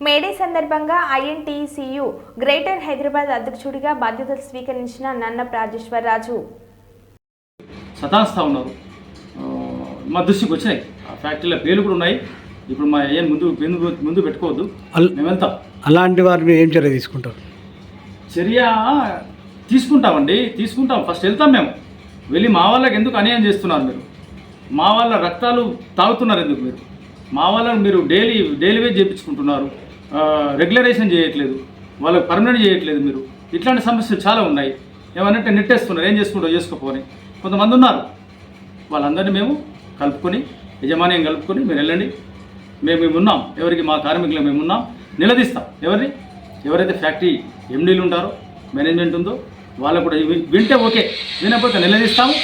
May Day సందర్భంగా ఐఎన్టీసీయు greater Hyderabad అధ్యక్షుడిగా బాధ్యతలు స్వీకరించిన నన్న రాజేశ్వరరాజు సతాస్తా ఉన్నారు. మా దృష్టికి వచ్చినాయి. ఆ ఫ్యాక్టరీలో పేర్లు కూడా ఉన్నాయి. ఇప్పుడు మా ఏం ముందు ముందు ముందు పెట్టుకోవద్దు. మేము వెళ్తాం. అలాంటి వారి మీద ఏం చర్య తీసుకుంటారు? చర్య తీసుకుంటామండి. తీసుకుంటాం. ఫస్ట్ వెళ్తాం మేము. వెళ్ళి మా వాళ్ళకి ఎందుకు అన్యాయం చేస్తున్నారు మీరు? మా వాళ్ళ రక్తాలు తాగుతున్నారు ఎందుకు మీరు? మా వాళ్ళని మీరు డైలీ డైలీ వేజ్ చేయించుకుంటున్నారు. రెగ్యులరేషన్ చేయట్లేదు. వాళ్ళకి పర్మనెంట్ చేయట్లేదు మీరు. ఇట్లాంటి సమస్యలు చాలా ఉన్నాయి. ఏమనంటే నెట్టేస్తున్నారు. ఏం చేసుకుంటో చేసుకోపోని. కొంతమంది ఉన్నారు. వాళ్ళందరినీ మేము కలుపుకొని యజమాన్యం కలుపుకొని మీరు వెళ్ళండి. మేము మేము ఉన్నాం. ఎవరికి మా కార్మికులు మేము ఉన్నాం. నిలదీస్తాం. ఎవరిని? ఎవరైతే ఫ్యాక్టరీ ఎండీలు ఉంటారో మేనేజ్మెంట్ ఉందో వాళ్ళకు కూడా వి- వింటే ఓకే. వినకపోతే నిలదీస్తాము.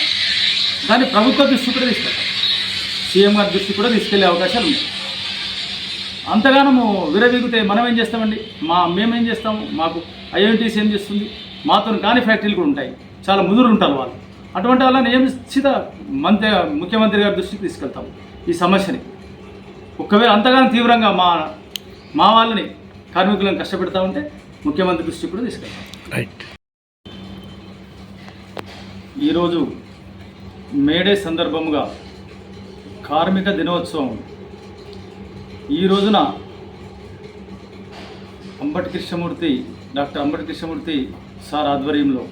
దాన్ని ప్రభుత్వ దృష్టి కూడా తీసుకెళ్తాం. సీఎం గారి దృష్టి కూడా తీసుకెళ్ళే అవకాశాలు ఉన్నాయి. అంతగానము విరవీగితే మనం ఏం చేస్తామండి? మా మేమేం చేస్తాము? మాకు ఐఎన్టీసీ ఏం చేస్తుంది? మాతో కాని ఫ్యాక్టరీలు కూడా ఉంటాయి. చాలా ముదురు ఉంటారు వాళ్ళు. అటువంటి వాళ్ళని ఏం చిత మంత్రి ముఖ్యమంత్రి గారి దృష్టికి తీసుకెళ్తాము ఈ సమస్యని. ఒకవేళ అంతగానో తీవ్రంగా మా మా వాళ్ళని కార్మికులను కష్టపెడతా ఉంటే ముఖ్యమంత్రి దృష్టికి కూడా తీసుకెళ్తాం. రైట్ ఈరోజు మేడే సందర్భముగా కార్మిక దినోత్సవం ఈ రోజున అంబటి కృష్ణమూర్తి డాక్టర్ అంబటి కృష్ణమూర్తి సార్ ఆధ్వర్యంలో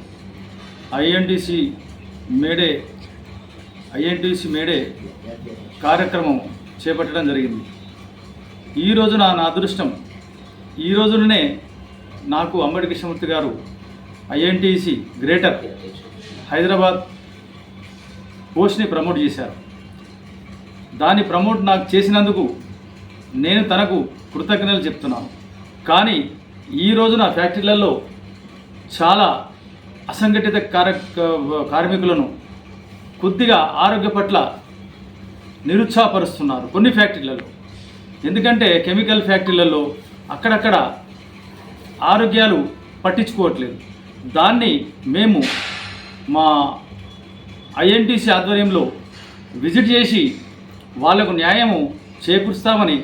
INTUC May Day INTUC May Day కార్యక్రమం చేపట్టడం జరిగింది. ఈ రోజున నా అదృష్టం ఈ రోజుననే నాకు అంబటి కృష్ణమూర్తి గారు ఐఎన్టీసీ గ్రేటర్ హైదరాబాద్ పోస్ట్ని ప్రమోట్ చేశారు. దాన్ని ప్రమోట్ నాకు చేసినందుకు నేను తనకు కృతజ్ఞతలు చెప్తున్నాను. కానీ ఈ రోజున నా ఫ్యాక్టరీలలో చాలా అసంఘటిత కార కార్మికులను కొద్దిగా ఆరోగ్య పట్ల నిరుత్సాహపరుస్తున్నారు కొన్ని ఫ్యాక్టరీలలో. ఎందుకంటే కెమికల్ ఫ్యాక్టరీలలో అక్కడక్కడ ఆరోగ్యాలు పట్టించుకోవట్లేదు. దాన్ని మేము మా ఐఎన్టీసీ ఆధ్వర్యంలో విజిట్ చేసి వాళ్ళకు న్యాయము చేకూరుస్తామని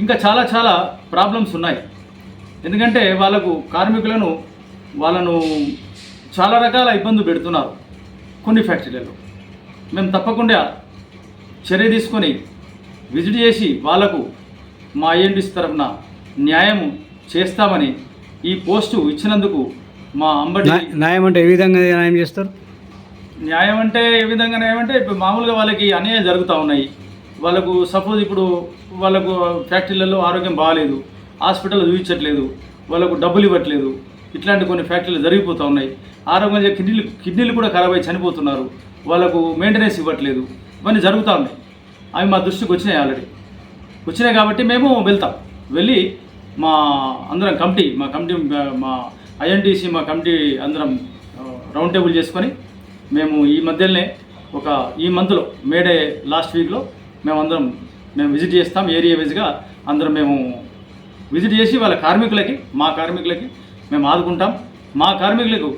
ఇంకా చాలా చాలా ప్రాబ్లమ్స్ ఉన్నాయి. ఎందుకంటే వాళ్ళకు కార్మికులను వాళ్ళను చాలా రకాల ఇబ్బందులు పెడుతున్నారు కొన్ని ఫ్యాక్టరీలలో. మేము తప్పకుండా చర్య తీసుకొని విజిట్ చేసి వాళ్ళకు మా ఐఎన్టీసీ తరఫున న్యాయము చేస్తామని ఈ పోస్టు ఇచ్చినందుకు మా అంబటి న్యాయ- న్యాయం అంటే ఏ విధంగా న్యాయం చేస్తారు? న్యాయం అంటే ఏ విధంగా న్యాయం అంటే ఇప్పుడు మామూలుగా వాళ్ళకి అన్యాయం జరుగుతూ ఉన్నాయి. వాళ్ళకు సపోజ్ ఇప్పుడు వాళ్ళకు ఫ్యాక్టరీలలో ఆరోగ్యం బాగాలేదు హాస్పిటల్ చూపించట్లేదు వాళ్ళకు డబ్బులు ఇవ్వట్లేదు ఇట్లాంటి కొన్ని ఫ్యాక్టరీలు జరిగిపోతూ ఉన్నాయి. ఆరోగ్యం కిడ్నీలు కిడ్నీలు కూడా ఖరాబ్ అయి చనిపోతున్నారు. వాళ్ళకు మెయింటెనెన్స్ ఇవ్వట్లేదు. ఇవన్నీ జరుగుతూ ఉన్నాయి. అవి మా దృష్టికి వచ్చినాయి ఆల్రెడీ వచ్చినాయి కాబట్టి మేము వెళ్తాం. వెళ్ళి మా అందరం కమిటీ మా కమిటీ మా ఐఎన్టీసీ మా కమిటీ అందరం రౌండ్ టేబుల్ చేసుకొని మేము ఈ మధ్యలోనే ఒక ఈ మంత్లో మేడే లాస్ట్ వీక్లో మేము అందరం మేము విజిట్ చేస్తాం ఏరియా వైజ్గా అందరం మేము విజిట్ చేసి వాళ్ళ కార్మికులకి మా కార్మికులకి మేము ఆదుకుంటాం. మా కార్మికులకు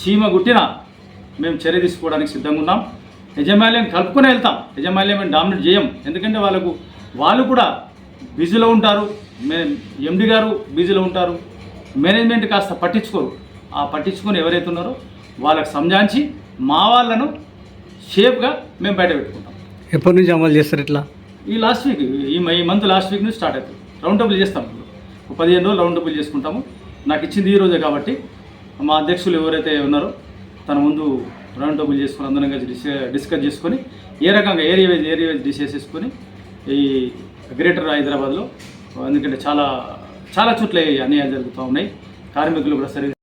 చీమ గుట్టిన మేము చర్య తీసుకోవడానికి సిద్ధంగా ఉన్నాం. యజమాల్యం కలుపుకొని వెళ్తాం. యజమాల్యం మేము డామినేట్ చేయం. ఎందుకంటే వాళ్ళకు వాళ్ళు కూడా బిజీలో ఉంటారు. మే ఎండి గారు బిజీలో ఉంటారు. మేనేజ్మెంట్ కాస్త పట్టించుకోరు. ఆ పట్టించుకొని ఎవరైతే ఉన్నారో వాళ్ళకి సంజాంచి మా వాళ్ళను సేఫ్గా మేము బయట పెట్టుకుంటాం. ఎప్పటి నుంచి అమలు చేస్తారు ఇట్లా? ఈ లాస్ట్ వీక్ ఈ ఈ మంత్ లాస్ట్ వీక్ నుంచి స్టార్ట్ అవుతుంది. రౌండ్ టేబుల్ చేస్తాం ఇప్పుడు. పదిహేను రోజులు రౌండ్ టేబుల్ చేసుకుంటాము. నాకు ఇచ్చింది ఈ రోజే కాబట్టి మా అధ్యక్షులు ఎవరైతే ఉన్నారో తన ముందు రౌండ్ టేబుల్ చేసుకుని అందరం కలిసి డిస్ డిస్కస్ చేసుకొని ఏ రకంగా area wise area wise decide చేసుకొని ఈ గ్రేటర్ హైదరాబాద్లో ఎందుకంటే చాలా చాలా చోట్ల అన్యాయాలు జరుగుతూ ఉన్నాయి. కార్మికులు కూడా సరి